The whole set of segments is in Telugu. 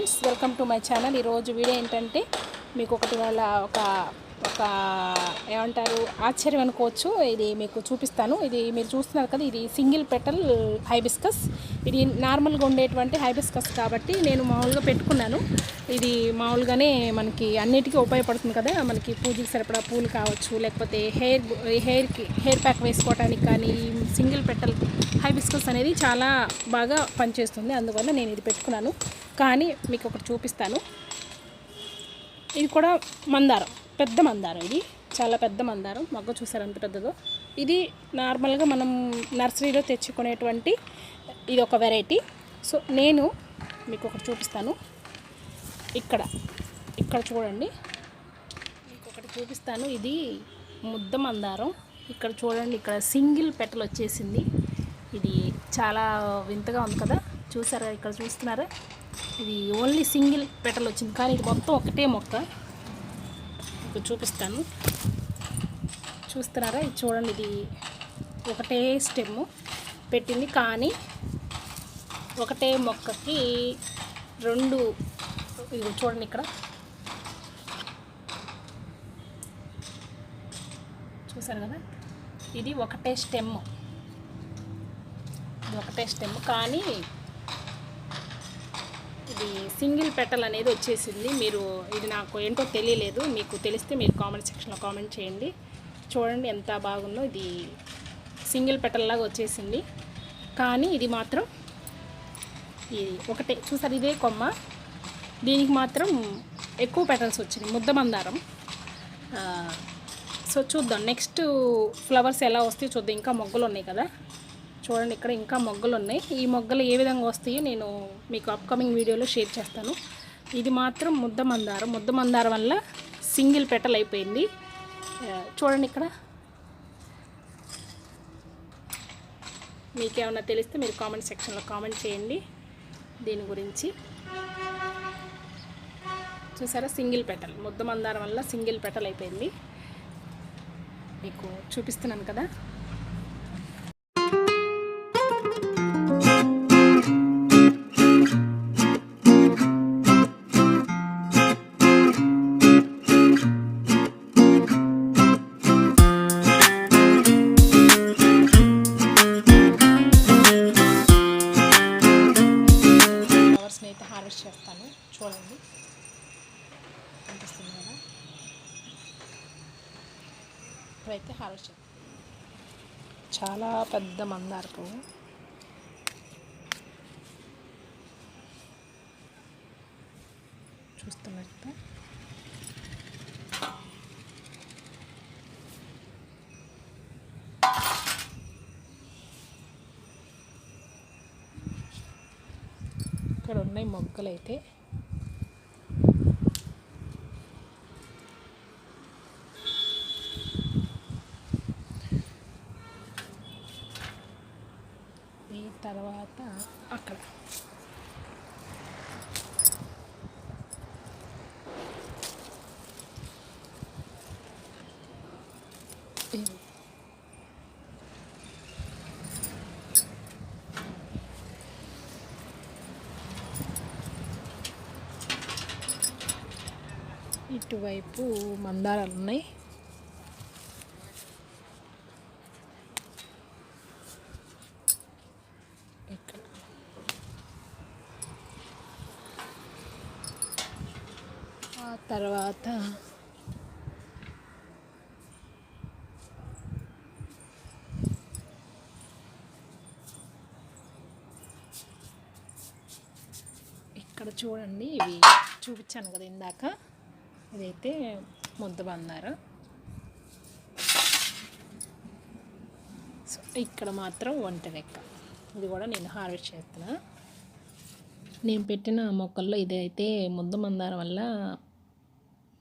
Friends welcome to my channel. ఈరోజు వీడియో ఏంటంటే మీకు ఒకటి వాళ్ళ ఒక ఒక ఏమంటారు ఆశ్చర్యం అనుకోవచ్చు. ఇది మీకు చూపిస్తాను. ఇది మీరు చూస్తున్నారు కదా ఇది సింగిల్ పెటల్ హైబిస్కస్. ఇది నార్మల్గా ఉండేటువంటి హైబిస్కస్ కాబట్టి నేను మామూలుగా పెట్టుకున్నాను. ఇది మామూలుగానే మనకి అన్నిటికీ ఉపయోగపడుతుంది కదా. మనకి పూజకి సరిపడా పూలు కావచ్చు లేకపోతే హెయిర్ హెయిర్కి హెయిర్ ప్యాక్ వేసుకోవడానికి కానీ సింగిల్ పెటల్ హైబిస్కస్ అనేది చాలా బాగా పనిచేస్తుంది. అందువల్ల నేను ఇది పెట్టుకున్నాను. కానీ మీకు ఒకటి చూపిస్తాను. ఇది కూడా మందారం. పెద్ద మందారం ఇది. చాలా పెద్ద మందారం. మొగ్గ చూసారు ఎంత పెద్దదో? ఇది నార్మల్గా మనం నర్సరీలో తెచ్చుకునేటువంటి ఇది ఒక వెరైటీ. సో నేను మీకు ఒకటి చూపిస్తాను. ఇక్కడ ఇక్కడ చూడండి. మీకు ఒకటి చూపిస్తాను. ఇది ముద్ద మందారం. ఇక్కడ చూడండి ఇక్కడ సింగిల్ పెటల్ వచ్చేసింది. ఇది చాలా వింతగా ఉంది కదా. చూసారా? ఇక్కడ చూస్తున్నారా? ఇది ఓన్లీ సింగిల్ పెటల్ వచ్చింది. కానీ ఇది మొత్తం ఒకటే మొక్క. మీకు చూపిస్తాను. చూస్తున్నారా ఇది చూడండి ఇది ఒకటే స్టెమ్ పెట్టింది. కానీ ఒకటే మొక్కకి రెండు ఇది చూడండి ఇక్కడ. చూసారు కదా? ఇది ఒకటే స్టెమ్. ఇది ఒకటే స్టెమ్. కానీ ఇది సింగిల్ పెటల్ అనేది వచ్చేసింది. మీరు ఇది నాకు ఏంటో తెలియలేదు. మీకు తెలిస్తే మీరు కామెంట్ సెక్షన్లో కామెంట్ చేయండి. చూడండి ఎంత బాగుందో ఇది సింగిల్ పెటల్లాగా వచ్చేసింది. కానీ ఇది మాత్రం ఇది ఒకటే. చూసారు ఇదే కొమ్మ. దీనికి మాత్రం ఎక్కువ పెటల్స్ వచ్చినాయి. ముద్ద మందారం. సో చూద్దాం. నెక్స్ట్ ఫ్లవర్స్ ఎలా వస్తాయో చూద్దాం. ఇంకా మొగ్గలు ఉన్నాయి కదా. చూడండి ఇక్కడ ఇంకా మొగ్గలు ఉన్నాయి ఈ మొగ్గలు ఏ విధంగా వస్తాయో నేను మీకు అప్కమింగ్ వీడియోలో షేర్ చేస్తాను. ఇది మాత్రం ముద్ద మందారం. ముద్ద మందారం వల్ల సింగిల్ పెటల్ అయిపోయింది. చూడండి ఇక్కడ. మీకేమన్నా తెలిస్తే మీరు కామెంట్ సెక్షన్లో కామెంట్ చేయండి. దీని గురించి. చూసారా? సింగిల్ పెటల్ ముద్ద మందారం వల్ల సింగిల్ పెటల్ అయిపోయింది. మీకు చూపిస్తున్నాను కదా. చాలా పెద్ద మందార పువ్వు. చూస్తున్నట్టు ఇక్కడ ఉన్నాయి మొగ్గలైతే. ఈ తర్వాత అక్కడ. ఇటువైపు మందారాలు ఉన్నాయి ఇక్కడ ఆ తర్వాత ఇక్కడ చూడండి ఇవి చూపించాను కదా ఇందాక. ఇదైతే ముద్ద సో ఇక్కడ మాత్రం వంట లెక్క. ఇది కూడా నేను హార్వెస్ట్ చేస్తున్నా. నేను పెట్టిన మొక్కల్లో ఇదైతే ముద్ద మందారం వల్ల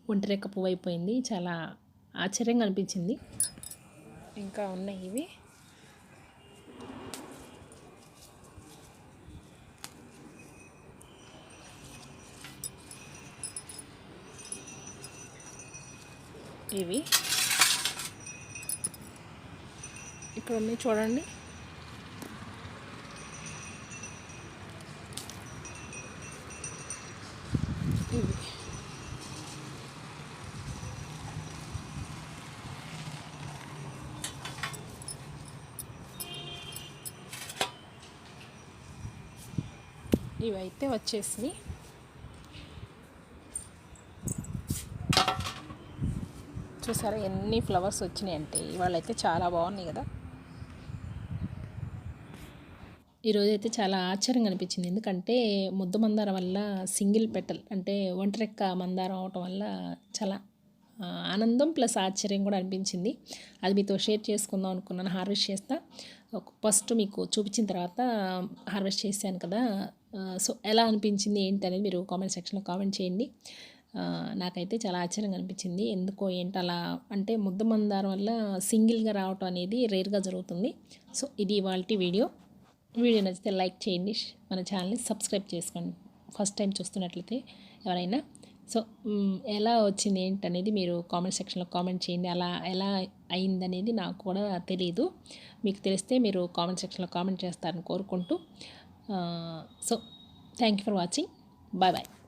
ఒంటిరెక్క పువ్వు అయిపోయింది. చాలా ఆశ్చర్యంగా అనిపించింది. ఇంకా ఉన్నాయి ఇవి. ఇవి. ఇక్కడ ఉన్నాయి చూడండి. ఇవైతే వచ్చేసి చూసారా ఎన్ని ఫ్లవర్స్ వచ్చినాయి అంటే ఇవాళ అయితే చాలా బాగున్నాయి కదా. ఈరోజు అయితే చాలా ఆశ్చర్యంగా అనిపించింది ఎందుకంటే ముద్ద మందారం వల్ల సింగిల్ పెటల్ అంటే ఒంటరెక్క మందారం అవటం వల్ల చాలా ఆనందం ప్లస్ ఆశ్చర్యం కూడా అనిపించింది. అది మీతో షేర్ చేసుకుందాం అనుకున్నాను. హార్వెస్ట్ చేస్తా. ఫస్ట్ మీకు చూపించిన తర్వాత హార్వెస్ట్ చేశాను కదా. సో ఎలా అనిపించింది ఏంటి అనేది మీరు కామెంట్ సెక్షన్లో కామెంట్ చేయండి. నాకైతే చాలా ఆశ్చర్యంగా అనిపించింది. ఎందుకో ఏంటి అలా అంటే ముద్ద మందారం వల్ల సింగిల్గా రావటం అనేది రేర్గా జరుగుతుంది. సో ఇది ఇవాళ వీడియో. వీడియో నచ్చితే లైక్ చేయండి. మన ఛానల్ని సబ్స్క్రైబ్ చేసుకోండి. ఫస్ట్ టైం చూస్తున్నట్లయితే ఎవరైనా సో ఎలా వచ్చింది ఏంటనేది మీరు కామెంట్ సెక్షన్లో కామెంట్ చేయండి. అలా ఎలా అయిందనేది నాకు కూడా తెలియదు మీకు తెలిస్తే మీరు కామెంట్ సెక్షన్లో కామెంట్ చేస్తారని కోరుకుంటూ so thank you for watching bye bye